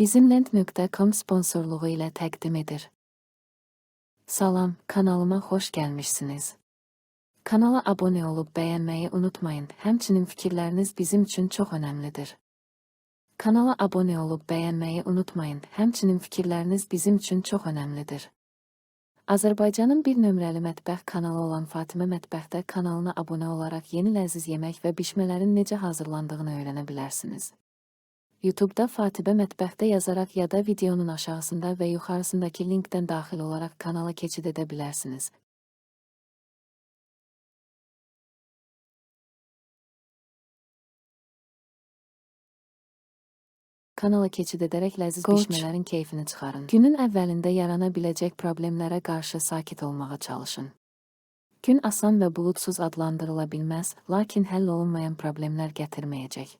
Bizimlent.com sponsorluğu ilə təqdim edir. Salam, kanalıma xoş gəlmişsiniz. Kanala abunə olub bəyənməyi unutmayın. Həmçinin fikirləriniz bizim üçün çox önəmlidir. Kanala abunə olub bəyənməyi unutmayın. Həmçinin fikirləriniz bizim üçün çox önəmlidir. Azərbaycanın bir nömrəli mətbəx kanalı olan Fatimə Mətbəxdə kanalına abunə olaraq yeni ləziz yemək və bişmələrin necə hazırlandığını öyrənə bilərsiniz. YouTube-da Fatibə Mətbəxdə yazaraq ya da videonun aşağısında və yuxarısındakı linkdən daxil olaraq kanala keçid edə bilərsiniz. Kanala keçid edərək ləziz Qoç. bişmələrin keyfini çıxarın. Günün əvvəlində yarana biləcək problemlərə qarşı sakit olmağa çalışın. Gün asan və buludsuz adlandırıla bilməz, lakin həll olunmayan problemlər gətirməyəcək.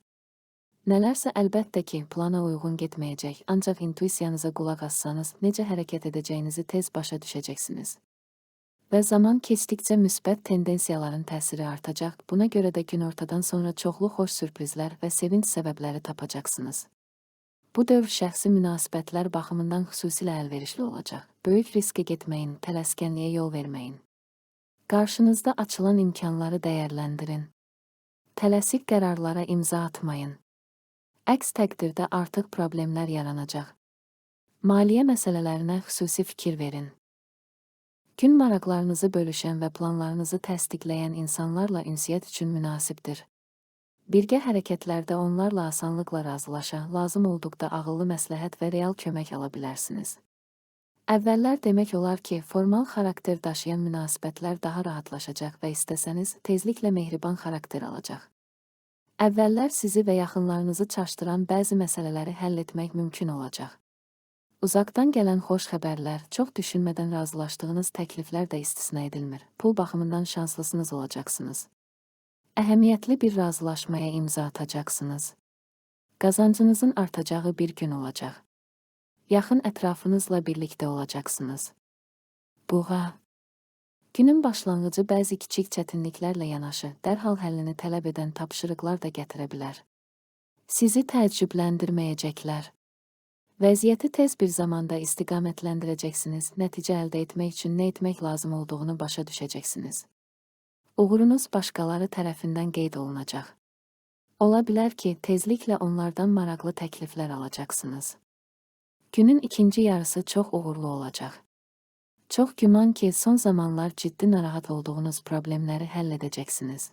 Nələrsə əlbəttə ki, plana uyğun getməyəcək, ancaq intuisiyanıza qulaq assanız, necə hərəkət edəcəyinizi tez başa düşəcəksiniz. Və zaman keçdikcə müsbət tendensiyaların təsiri artacaq, buna görə də günortadan sonra çoxlu xoş sürprizlər və sevinç səbəbləri tapacaqsınız. Bu dövr şəxsi münasibətlər baxımından xüsusilə əlverişli olacaq. Böyük riskə getməyin, tələskənliyə yol verməyin. Qarşınızda açılan imkanları dəyərləndirin. Tələsik qərarlara imza atmayın. Əks təqdirdə artıq problemlər yaranacaq. Maliyyə məsələlərinə xüsusi fikir verin. Gün maraqlarınızı bölüşən və planlarınızı təsdiqləyən insanlarla ünsiyyət üçün münasibdir. Birgə hərəkətlərdə onlarla asanlıqla razılaşa, lazım olduqda ağıllı məsləhət və real kömək ala bilərsiniz. Əvvəllər demək olar ki, formal xarakter daşıyan münasibətlər daha rahatlaşacaq və istəsəniz tezliklə mehriban xarakter alacaq. Əvvəllər sizi və yaxınlarınızı çaşdıran bəzi məsələləri həll etmək mümkün olacaq. Uzaqdan gələn xoş xəbərlər, çox düşünmədən razılaşdığınız təkliflər də istisna edilmir. Pul baxımından şanslısınız olacaqsınız. Əhəmiyyətli bir razılaşmaya imza atacaqsınız. Qazancınızın artacağı bir gün olacaq. Yaxın ətrafınızla birlikdə olacaqsınız. Buğa Günün başlanğıcı bəzi kiçik çətinliklərlə yanaşı, dərhal həllini tələb edən tapşırıqlar da gətirə bilər. Sizi təəccübləndirməyəcəklər. Vəziyyəti tez bir zamanda istiqamətləndirəcəksiniz, nəticə əldə etmək üçün nə etmək lazım olduğunu başa düşəcəksiniz. Uğurunuz başqaları tərəfindən qeyd olunacaq. Ola bilər ki, tezliklə onlardan maraqlı təkliflər alacaqsınız. Günün ikinci yarısı çox uğurlu olacaq. Çox güman ki, son zamanlar ciddi narahat olduğunuz problemləri həll edəcəksiniz.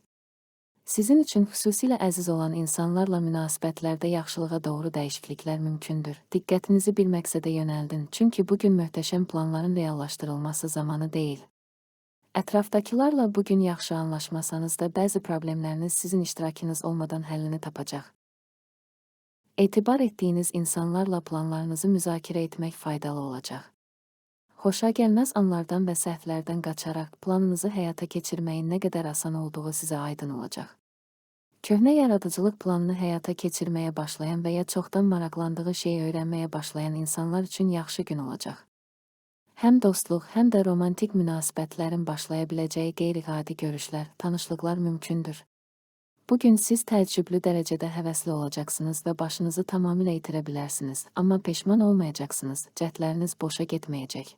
Sizin üçün xüsusilə əziz olan insanlarla münasibətlərdə yaxşılığa doğru dəyişikliklər mümkündür. Diqqətinizi bir məqsədə yönəldin, çünki bu gün möhtəşəm planların reallaşdırılması zamanı deyil. Ətrafdakılarla bu gün yaxşı anlaşmasanız da bəzi problemləriniz sizin iştirakınız olmadan həllini tapacaq. Etibar etdiyiniz insanlarla planlarınızı müzakirə etmək faydalı olacaq. Xoşa gəlməz anlardan və səhvlərdən qaçaraq planınızı həyata keçirməyin nə qədər asan olduğu sizə aydın olacaq. Köhnə yaradıcılıq planını həyata keçirməyə başlayan və ya çoxdan maraqlandığı şeyi öyrənməyə başlayan insanlar üçün yaxşı gün olacaq. Həm dostluq, həm də romantik münasibətlərin başlaya biləcəyi qeyri-adi görüşlər, tanışlıqlar mümkündür. Bu gün siz təəccüblü dərəcədə həvəsli olacaqsınız və başınızı tamamilə itirə bilərsiniz, amma peşman olmayacaqsınız, cəhdləriniz boşa getməyəcək.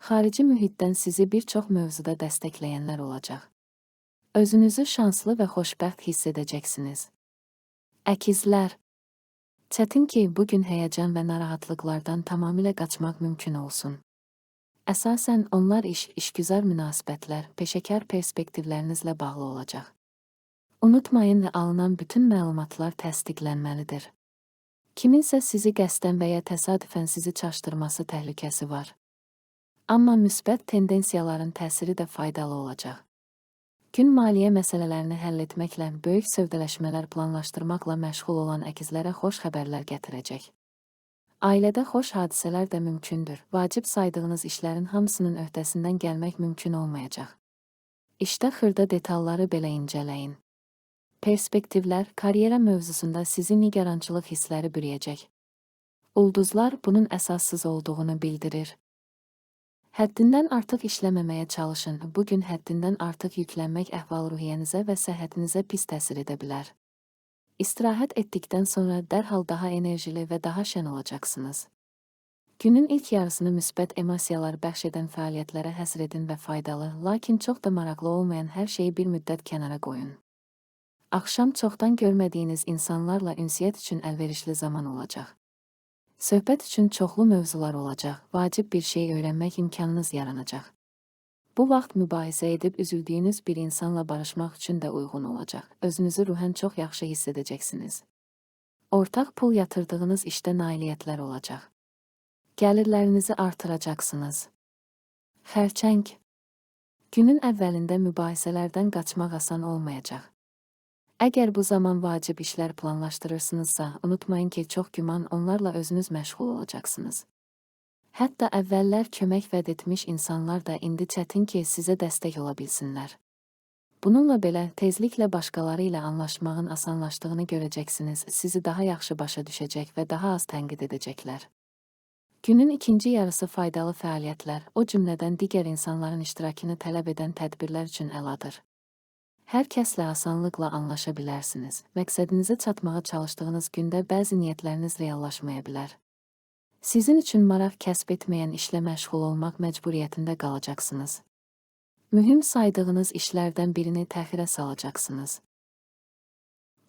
Xarici mühitdən sizi bir çox mövzuda dəstəkləyənlər olacaq. Özünüzü şanslı və xoşbəxt hiss edəcəksiniz. Əkizlər Çətin ki, bu gün həyəcan və narahatlıqlardan tamamilə qaçmaq mümkün olsun. Əsasən onlar iş, işgüzar münasibətlər, peşəkar perspektivlərinizlə bağlı olacaq. Unutmayın və alınan bütün məlumatlar təsdiqlənməlidir. Kiminsə sizi qəsdən və ya təsadüfən sizi çaşdırması təhlükəsi var. Amma müsbət tendensiyaların təsiri də faydalı olacaq. Gün maliyyə məsələlərini həll etməklə, böyük sövdələşmələr planlaşdırmaqla məşğul olan əkizlərə xoş xəbərlər gətirəcək. Ailədə xoş hadisələr də mümkündür. Vacib saydığınız işlərin hamısının öhdəsindən gəlmək mümkün olmayacaq. İşdə xırda detalları belə incələyin. Perspektivlər, karyera mövzusunda sizi nigarançılıq hissləri bürüyəcək. Ulduzlar bunun əsassız olduğunu bildirir. Həddindən artıq işləməməyə çalışın. Bu gün həddindən artıq yüklənmək əhval-ruhiyyənizə və səhhətinizə pis təsir edə bilər. İstirahət etdikdən sonra dərhal daha enerjili və daha şən olacaqsınız. Günün ilk yarısını müsbət emosiyalar bəxş edən fəaliyyətlərə həsr edin və faydalı, lakin çox da maraqlı olmayan hər şeyi bir müddət kənara qoyun. Axşam çoxdan görmədiyiniz insanlarla ünsiyyət üçün əlverişli zaman olacaq. Söhbət üçün çoxlu mövzular olacaq, vacib bir şey öyrənmək imkanınız yaranacaq. Bu vaxt mübahisə edib üzüldüyünüz bir insanla barışmaq üçün də uyğun olacaq. Özünüzü ruhən çox yaxşı hiss edəcəksiniz. Ortaq pul yatırdığınız işdə nailiyyətlər olacaq. Gəlirlərinizi artıracaqsınız. Xərçəng Günün əvvəlində mübahisələrdən qaçmaq asan olmayacaq. Əgər bu zaman vacib işlər planlaşdırırsınızsa, unutmayın ki, çox güman onlarla özünüz məşğul olacaqsınız. Hətta əvvəllər kömək vəd etmiş insanlar da indi çətin ki, sizə dəstək ola bilsinlər. Bununla belə tezliklə başqaları ilə anlaşmağın asanlaşdığını görəcəksiniz, sizi daha yaxşı başa düşəcək və daha az tənqid edəcəklər. Günün ikinci yarısı faydalı fəaliyyətlər, o cümlədən digər insanların iştirakını tələb edən tədbirlər üçün əladır. Hər kəslə asanlıqla anlaşa bilərsiniz. Məqsədinizə çatmağa çalışdığınız gündə bəzi niyyətləriniz reallaşmaya bilər. Sizin üçün maraq kəsb etməyən işlə məşğul olmaq məcburiyyətində qalacaqsınız. Mühüm saydığınız işlərdən birini təxirə salacaqsınız.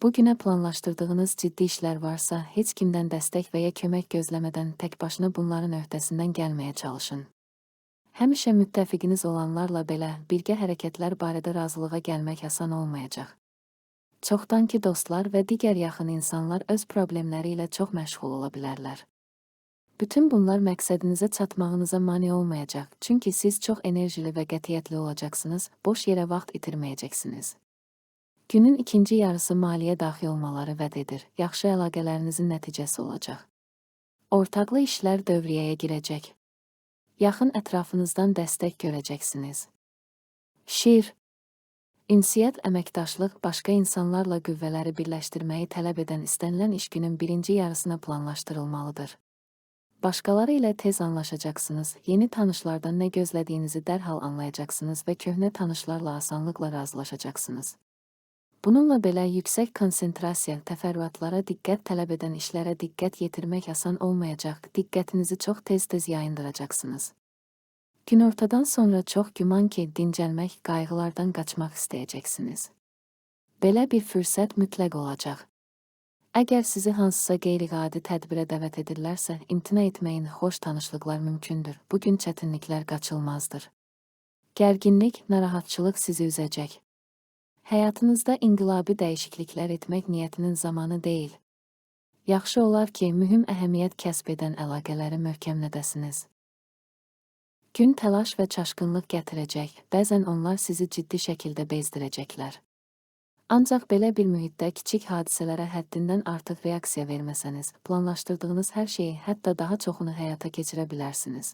Bugünə planlaşdırdığınız ciddi işlər varsa, heç kimdən dəstək və ya kömək gözləmədən tək başına bunların öhdəsindən gəlməyə çalışın. Həmişə müttəfiqiniz olanlarla belə birgə hərəkətlər barədə razılığa gəlmək asan olmayacaq. Çoxdan ki dostlar və digər yaxın insanlar öz problemləri ilə çox məşğul ola bilərlər. Bütün bunlar məqsədinizə çatmağınıza mane olmayacaq, çünki siz çox enerjili və qətiyyətli olacaqsınız, boş yerə vaxt itirməyəcəksiniz. Günün ikinci yarısı maliyyə daxil olmaları vəd edir. Yaxşı əlaqələrinizin nəticəsi olacaq. Ortaqlı işlər dövriyyəyə girəcək. Yaxın ətrafınızdan dəstək görəcəksiniz. Şir İnsiyyət əməkdaşlıq başqa insanlarla qüvvələri birləşdirməyi tələb edən istənilən iş günün birinci yarısına planlaşdırılmalıdır. Başqaları ilə tez anlaşacaqsınız, yeni tanışlardan nə gözlədiyinizi dərhal anlayacaqsınız və köhnə tanışlarla asanlıqla razılaşacaqsınız. Bununla belə yüksək konsentrasiya, təfərrüatlara diqqət tələb edən işlərə diqqət yetirmək asan olmayacaq, diqqətinizi çox tez-tez yayındıracaqsınız. Günortadan sonra çox güman ki, dincəlmək, qayğılardan qaçmaq istəyəcəksiniz. Belə bir fürsət mütləq olacaq. Əgər sizi hansısa qeyri-adi tədbirə dəvət edirlərsə, imtina etməyin, xoş tanışlıqlar mümkündür. Bu gün çətinliklər qaçılmazdır. Gərginlik, narahatçılıq sizi üzəcək. Həyatınızda inqilabi dəyişikliklər etmək niyyətinin zamanı deyil. Yaxşı olar ki, mühüm əhəmiyyət kəsb edən əlaqələri möhkəmlədəsiniz. Gün təlaş və çaşqınlıq gətirəcək, bəzən onlar sizi ciddi şəkildə bezdirəcəklər. Ancaq belə bir mühitdə kiçik hadisələrə həddindən artıq reaksiya verməsəniz, planlaşdırdığınız hər şeyi, hətta daha çoxunu həyata keçirə bilərsiniz.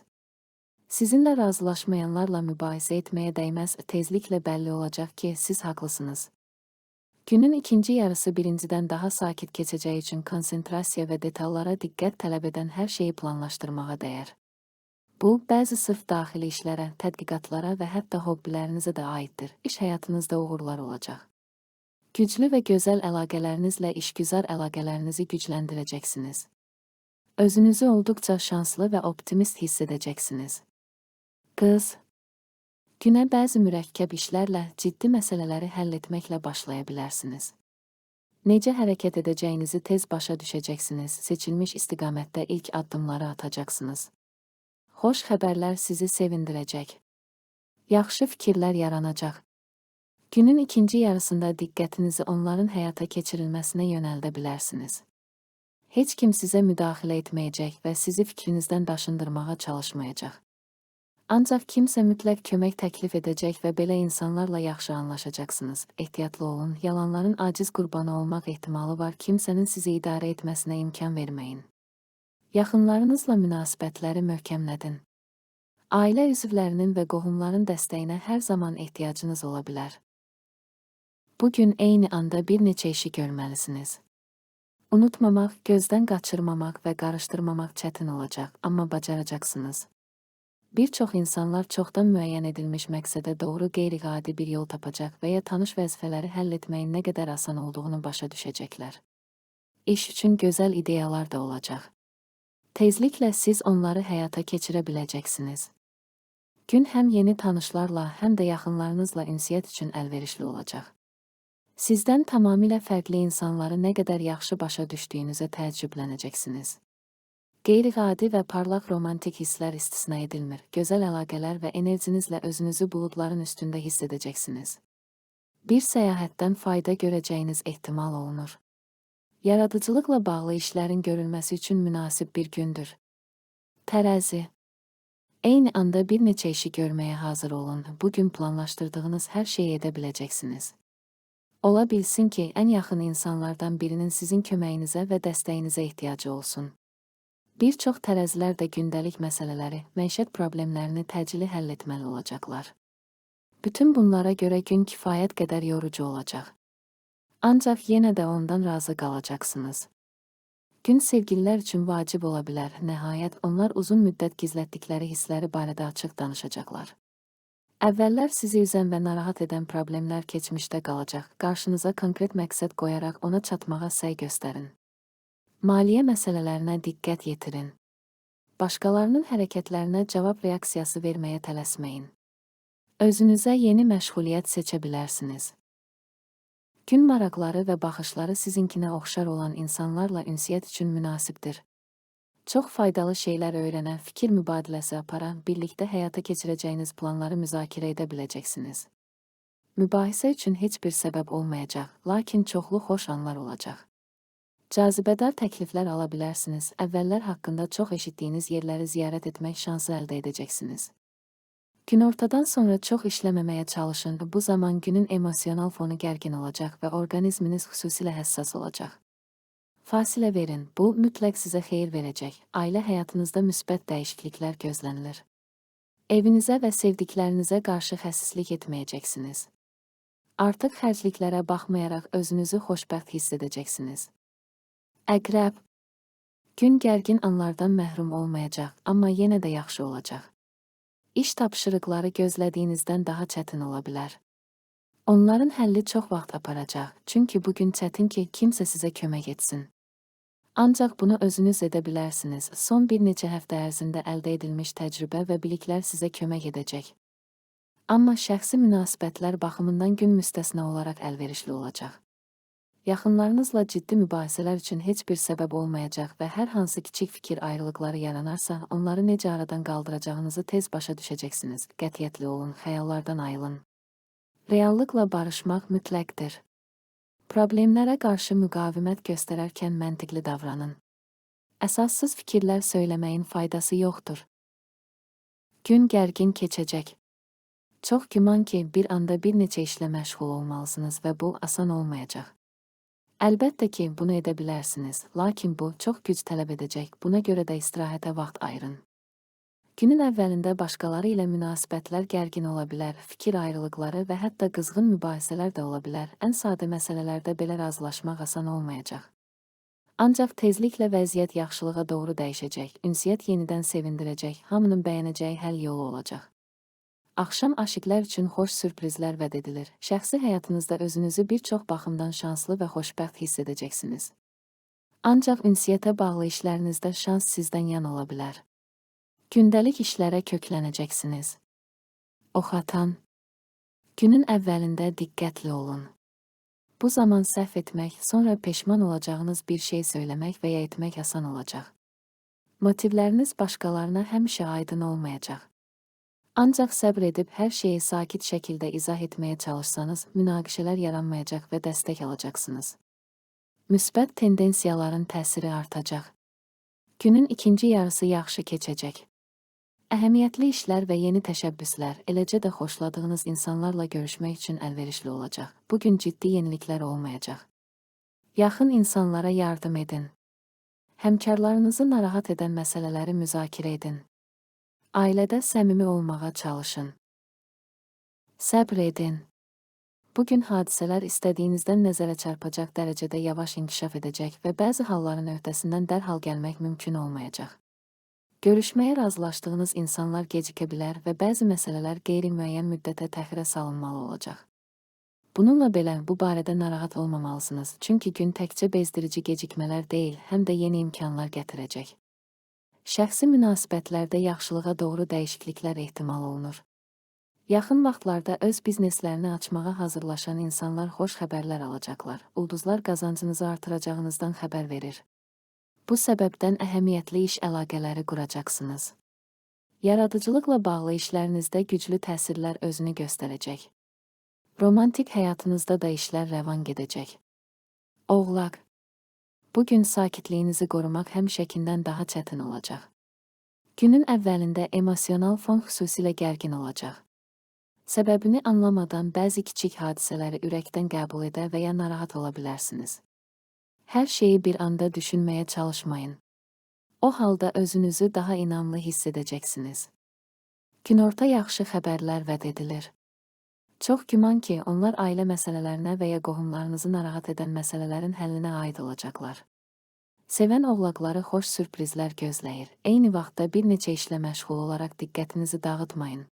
Sizinlə razılaşmayanlarla mübahisə etməyə dəyməz, tezliklə bəlli olacaq ki, siz haqlısınız. Günün ikinci yarısı birincidən daha sakit keçəcəyi üçün konsentrasiya və detallara diqqət tələb edən hər şeyi planlaşdırmağa dəyər. Bu, bəzi sırf daxili işlərə, tədqiqatlara və hətta hobbilərinizə də aiddir. İş həyatınızda uğurlar olacaq. Güclü və gözəl əlaqələrinizlə işgüzar əlaqələrinizi gücləndirəcəksiniz. Özünüzü olduqca şanslı və optimist hiss edəcəksiniz. Qız, günə bəzi mürəkkəb işlərlə, ciddi məsələləri həll etməklə başlaya bilərsiniz. Necə hərəkət edəcəyinizi tez başa düşəcəksiniz, seçilmiş istiqamətdə ilk addımları atacaqsınız. Xoş xəbərlər sizi sevindirəcək. Yaxşı fikirlər yaranacaq. Günün ikinci yarısında diqqətinizi onların həyata keçirilməsinə yönəldə bilərsiniz. Heç kim sizə müdaxilə etməyəcək və sizi fikrinizdən daşındırmağa çalışmayacaq. Ancaq kimsə mütləq kömək təklif edəcək və belə insanlarla yaxşı anlaşacaqsınız. Ehtiyatlı olun, yalanların aciz qurbanı olmaq ehtimalı var, kimsənin sizi idarə etməsinə imkan verməyin. Yaxınlarınızla münasibətləri möhkəmlədin. Ailə üzvlərinin və qohumların dəstəyinə hər zaman ehtiyacınız ola bilər. Bu gün eyni anda bir neçə işi görməlisiniz. Unutmamaq, gözdən qaçırmamaq və qarışdırmamaq çətin olacaq, amma bacaracaqsınız. Bir çox insanlar çoxdan müəyyən edilmiş məqsədə doğru qeyri-adi bir yol tapacaq və ya tanış vəzifələri həll etməyin nə qədər asan olduğunu başa düşəcəklər. İş üçün gözəl ideyalar da olacaq. Tezliklə siz onları həyata keçirə biləcəksiniz. Gün həm yeni tanışlarla, həm də yaxınlarınızla ünsiyyət üçün əlverişli olacaq. Sizdən tamamilə fərqli insanları nə qədər yaxşı başa düşdüyünüzə təəccüblənəcəksiniz. Qeyri-adi və parlaq romantik hisslər istisna edilmir. Gözəl əlaqələr və enerjinizlə özünüzü buludların üstündə hiss edəcəksiniz. Bir səyahətdən fayda görəcəyiniz ehtimal olunur. Yaradıcılıqla bağlı işlərin görülməsi üçün münasib bir gündür. Tərəzi Eyni anda bir neçə işi görməyə hazır olun. Bu gün planlaşdırdığınız hər şeyi edə biləcəksiniz. Ola bilsin ki, ən yaxın insanlardan birinin sizin köməyinizə və dəstəyinizə ehtiyacı olsun. Bir çox tərəzilər də gündəlik məsələləri, məişət problemlərini təcili həll etməli olacaqlar. Bütün bunlara görə gün kifayət qədər yorucu olacaq. Ancaq yenə də ondan razı qalacaqsınız. Gün sevgililər üçün vacib ola bilər. Nəhayət, onlar uzun müddət gizlətdikləri hissləri barədə açıq danışacaqlar. Əvvəllər sizi üzən və narahat edən problemlər keçmişdə qalacaq. Qarşınıza konkret məqsəd qoyaraq ona çatmağa səy göstərin. Maliyyə məsələlərinə diqqət yetirin. Başqalarının hərəkətlərinə cavab reaksiyası verməyə tələsməyin. Özünüzə yeni məşğuliyyət seçə bilərsiniz. Gün maraqları və baxışları sizinkinə oxşar olan insanlarla ünsiyyət üçün münasibdir. Çox faydalı şeylər öyrənən, fikir mübadiləsi aparan, birlikdə həyata keçirəcəyiniz planları müzakirə edə biləcəksiniz. Mübahisə üçün heç bir səbəb olmayacaq, lakin çoxlu xoş anlar olacaq. Cazibədar təkliflər ala bilərsiniz. Əvvəllər haqqında çox eşitdiyiniz yerləri ziyarət etmək şansı əldə edəcəksiniz. Günortadan sonra çox işləməməyə çalışın. Bu zaman günün emosional fonu gərgin olacaq və orqanizminiz xüsusilə həssas olacaq. Fasilə verin. Bu mütləq sizə xeyir verəcək. Ailə həyatınızda müsbət dəyişikliklər gözlənilir. Evinizə və sevdiklərinizə qarşı xəsislik etməyəcəksiniz. Artıq xərcliklərə baxmayaraq özünüzü xoşbəxt hiss edəcəksiniz. Əqrəb Gün gərgin anlardan məhrum olmayacaq, amma yenə də yaxşı olacaq. İş tapşırıqları gözlədiyinizdən daha çətin ola bilər. Onların həlli çox vaxt aparacaq, çünki bu gün çətin ki, kimsə sizə kömək etsin. Ancaq bunu özünüz edə bilərsiniz. Son bir neçə həftə ərzində əldə edilmiş təcrübə və biliklər sizə kömək edəcək. Amma şəxsi münasibətlər baxımından gün müstəsna olaraq əlverişli olacaq. Yaxınlarınızla ciddi mübahisələr üçün heç bir səbəb olmayacaq və hər hansı kiçik fikir ayrılıqları yaranarsa, onları necə aradan qaldıracağınızı tez başa düşəcəksiniz. Qətiyyətli olun, xəyallardan ayılın. Reallıqla barışmaq mütləqdir. Problemlərə qarşı müqavimət göstərərkən məntiqli davranın. Əsassız fikirlər söyləməyin faydası yoxdur. Gün gərgin keçəcək. Çox güman ki, bir anda bir neçə işlə məşğul olmalısınız və bu asan olmayacaq. Əlbəttə ki, bunu edə bilərsiniz, lakin bu çox güc tələb edəcək. Buna görə də istirahətə vaxt ayırın. Günün əvvəlində başqaları ilə münasibətlər gərgin ola bilər, fikir ayrılıqları və hətta qızğın mübahisələr də ola bilər. Ən sadə məsələlərdə belə razılaşmaq asan olmayacaq. Ancaq tezliklə vəziyyət yaxşılığa doğru dəyişəcək, ünsiyyət yenidən sevindirəcək, hamının bəyənəcəyi həll yolu olacaq. Axşam aşiqlər üçün xoş sürprizlər vəd edilir. Şəxsi həyatınızda özünüzü bir çox baxımdan şanslı və xoşbəxt hiss edəcəksiniz. Ancaq ünsiyyətə bağlı işlərinizdə şans sizdən yan ola bilər. Gündəlik işlərə köklənəcəksiniz. Oxatan Günün əvvəlində diqqətli olun. Bu zaman səhv etmək, sonra peşman olacağınız bir şey söyləmək və ya etmək asan olacaq. Motivləriniz başqalarına həmişə aydın olmayacaq. Ancaq səbr edib hər şeyi sakit şəkildə izah etməyə çalışsanız, münaqişələr yaranmayacaq və dəstək alacaqsınız. Müsbət tendensiyaların təsiri artacaq. Günün ikinci yarısı yaxşı keçəcək. Əhəmiyyətli işlər və yeni təşəbbüslər, eləcə də xoşladığınız insanlarla görüşmək üçün əlverişli olacaq. Bu gün ciddi yeniliklər olmayacaq. Yaxın insanlara yardım edin. Həmkarlarınızı narahat edən məsələləri müzakirə edin. Ailədə səmimi olmağa çalışın. Səbr edin. Bu gün hadisələr istədiyinizdən nəzərə çarpacaq dərəcədə yavaş inkişaf edəcək və bəzi halların öhdəsindən dərhal gəlmək mümkün olmayacaq. Görüşməyə razılaşdığınız insanlar gecikə bilər və bəzi məsələlər qeyri-müəyyən müddətə təxirə salınmalı olacaq. Bununla belə bu barədə narahat olmamalısınız, çünki gün təkcə bezdirici gecikmələr deyil, həm də yeni imkanlar gətirəcək. Şəxsi münasibətlərdə yaxşılığa doğru dəyişikliklər ehtimal olunur. Yaxın vaxtlarda öz bizneslərini açmağa hazırlaşan insanlar xoş xəbərlər alacaqlar. Ulduzlar qazancınızı artıracağınızdan xəbər verir. Bu səbəbdən əhəmiyyətli iş əlaqələri quracaqsınız. Yaradıcılıqla bağlı işlərinizdə güclü təsirlər özünü göstərəcək. Romantik həyatınızda da işlər rəvan gedəcək. Oğlaq Bu gün sakitliyinizi qorumaq həmişəkindən daha çətin olacaq. Günün əvvəlində emosional fon xüsusilə gərgin olacaq. Səbəbini anlamadan bəzi kiçik hadisələri ürəkdən qəbul edə və ya narahat ola bilərsiniz. Hər şeyi bir anda düşünməyə çalışmayın. O halda özünüzü daha inamlı hiss edəcəksiniz. Günorta yaxşı xəbərlər vəd edilir. Çox güman ki, onlar ailə məsələlərinə və ya qohumlarınızı narahat edən məsələlərin həllinə aid olacaqlar. Sevən oğlaqları xoş sürprizlər gözləyir. Eyni vaxtda bir neçə işlə məşğul olaraq diqqətinizi dağıtmayın.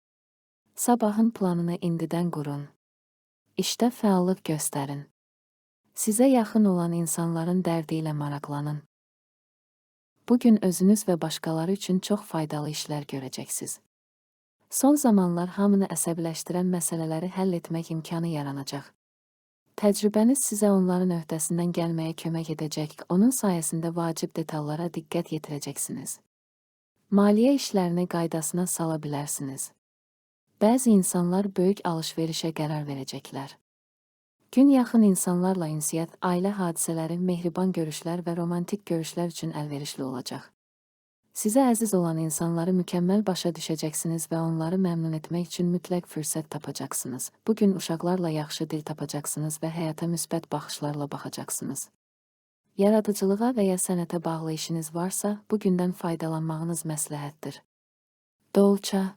Sabahın planını indidən qurun. İşdə fəallıq göstərin. Sizə yaxın olan insanların dərdi ilə maraqlanın. Bu gün özünüz və başqaları üçün çox faydalı işlər görəcəksiniz. Son zamanlar hamını əsəbləşdirən məsələləri həll etmək imkanı yaranacaq. Təcrübəniz sizə onların öhdəsindən gəlməyə kömək edəcək, onun sayəsində vacib detallara diqqət yetirəcəksiniz. Maliyyə işlərini qaydasına sala bilərsiniz. Bəzi insanlar böyük alış-verişə qərar verəcəklər. Gün yaxın insanlarla ünsiyyət, ailə hadisələri, mehriban görüşlər və romantik görüşlər üçün əlverişli olacaq. Sizə əziz olan insanları mükəmməl başa düşəcəksiniz və onları məmnun etmək üçün mütləq fürsət tapacaqsınız. Bu gün uşaqlarla yaxşı dil tapacaqsınız və həyata müsbət baxışlarla baxacaqsınız. Yaradıcılığa və ya sənətə bağlı işiniz varsa, bu gündən faydalanmağınız məsləhətdir. Dolça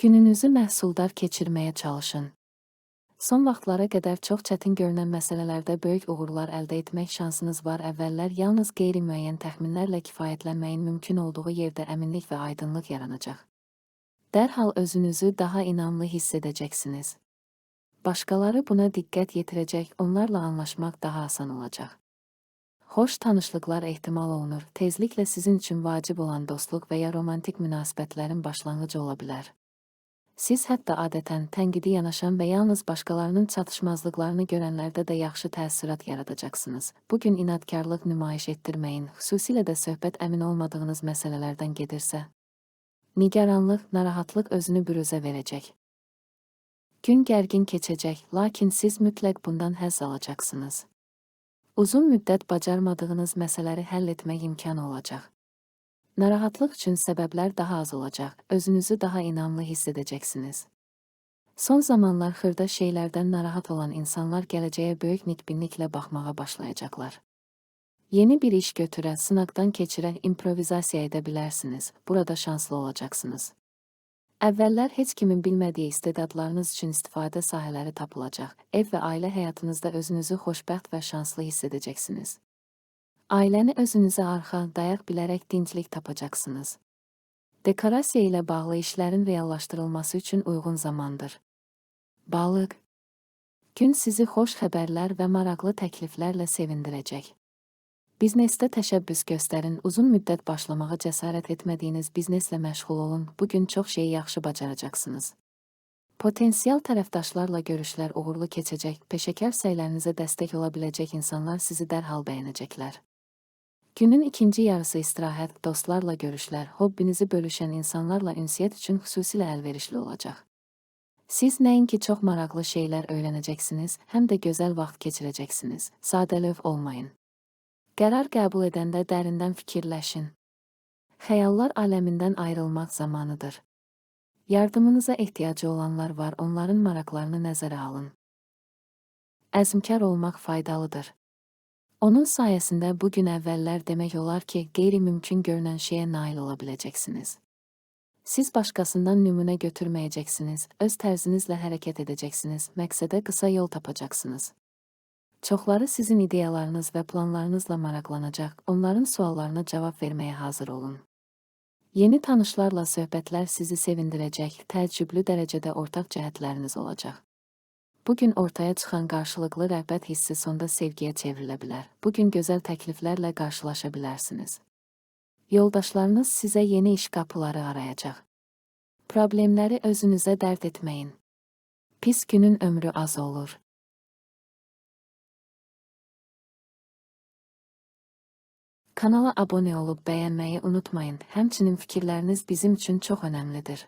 Gününüzü məhsuldar keçirməyə çalışın. Son vaxtlara qədər çox çətin görünən məsələlərdə böyük uğurlar əldə etmək şansınız var. Əvvəllər yalnız qeyri-müəyyən təxminlərlə kifayətlənməyin mümkün olduğu yerdə əminlik və aydınlıq yaranacaq. Dərhal özünüzü daha inamlı hiss edəcəksiniz. Başqaları buna diqqət yetirəcək, onlarla anlaşmaq daha asan olacaq. Xoş tanışlıqlar ehtimal olunur. Tezliklə sizin üçün vacib olan dostluq və ya romantik münasibətlərin başlanğıcı ola bilər. Siz hətta adətən tənqidi yanaşan və yalnız başqalarının çatışmazlıqlarını görənlərdə də yaxşı təəssürat yaradacaqsınız. Bu gün inadkarlıq nümayiş etdirməyin, xüsusilə də söhbət əmin olmadığınız məsələlərdən gedirsə. Nigaranlıq, narahatlıq özünü büruzə verəcək. Gün gərgin keçəcək, lakin siz mütləq bundan həzz alacaqsınız. Uzun müddət bacarmadığınız məsələləri həll etmək imkanı olacaq. Narahatlıq üçün səbəblər daha az olacaq, özünüzü daha inamlı hiss edəcəksiniz. Son zamanlar xırda şeylərdən narahat olan insanlar gələcəyə böyük nikbinliklə baxmağa başlayacaqlar. Yeni bir iş götürə, sınaqdan keçirə, improvizasiya edə bilərsiniz. Burada şanslı olacaqsınız. Əvvəllər heç kimin bilmədiyi istedadlarınız üçün istifadə sahələri tapılacaq. Ev və ailə həyatınızda özünüzü xoşbəxt və şanslı hiss edəcəksiniz. Ailəni özünüzə arxa, dayaq bilərək dinclik tapacaqsınız. Dekorasiya ilə bağlı işlərin reallaşdırılması üçün uyğun zamandır. Balıq Gün sizi xoş xəbərlər və maraqlı təkliflərlə sevindirəcək. Biznesdə təşəbbüs göstərin, uzun müddət başlamağa cəsarət etmədiyiniz bizneslə məşğul olun, bu gün çox şeyi yaxşı bacaracaqsınız. Potensial tərəfdaşlarla görüşlər uğurlu keçəcək, peşəkar səylərinizə dəstək ola biləcək insanlar sizi dərhal bəyənəcəklər. Günün ikinci yarısı istirahət, dostlarla görüşlər, hobbinizi bölüşən insanlarla ünsiyyət üçün xüsusilə əlverişli olacaq. Siz nəinki çox maraqlı şeylər öyrənəcəksiniz, həm də gözəl vaxt keçirəcəksiniz. Sadəlöv olmayın. Qərar qəbul edəndə dərindən fikirləşin. Xəyallar aləmindən ayrılmaq zamanıdır. Yardımınıza ehtiyacı olanlar var, onların maraqlarını nəzərə alın. Əzmkar olmaq faydalıdır. Onun sayəsində bu gün əvvəllər demək olar ki, qeyri-mümkün görünən şeyə nail ola biləcəksiniz. Siz başqasından nümunə götürməyəcəksiniz, öz tərzinizlə hərəkət edəcəksiniz, məqsədə qısa yol tapacaqsınız. Çoxları sizin ideyalarınız və planlarınızla maraqlanacaq, onların suallarına cavab verməyə hazır olun. Yeni tanışlarla söhbətlər sizi sevindirəcək, təəccüblü dərəcədə ortaq cəhətləriniz olacaq. Bu gün ortaya çıxan qarşılıqlı rəğbət hissi sonda sevgiyə çevrilə bilər. Bu gün gözəl təkliflərlə qarşılaşa bilərsiniz. Yoldaşlarınız sizə yeni iş qapıları arayacaq. Problemləri özünüzə dərd etməyin. Pis günün ömrü az olur. Kanala abunə olub bəyənməyi unutmayın. Həmçinin fikirləriniz bizim üçün çox önəmlidir.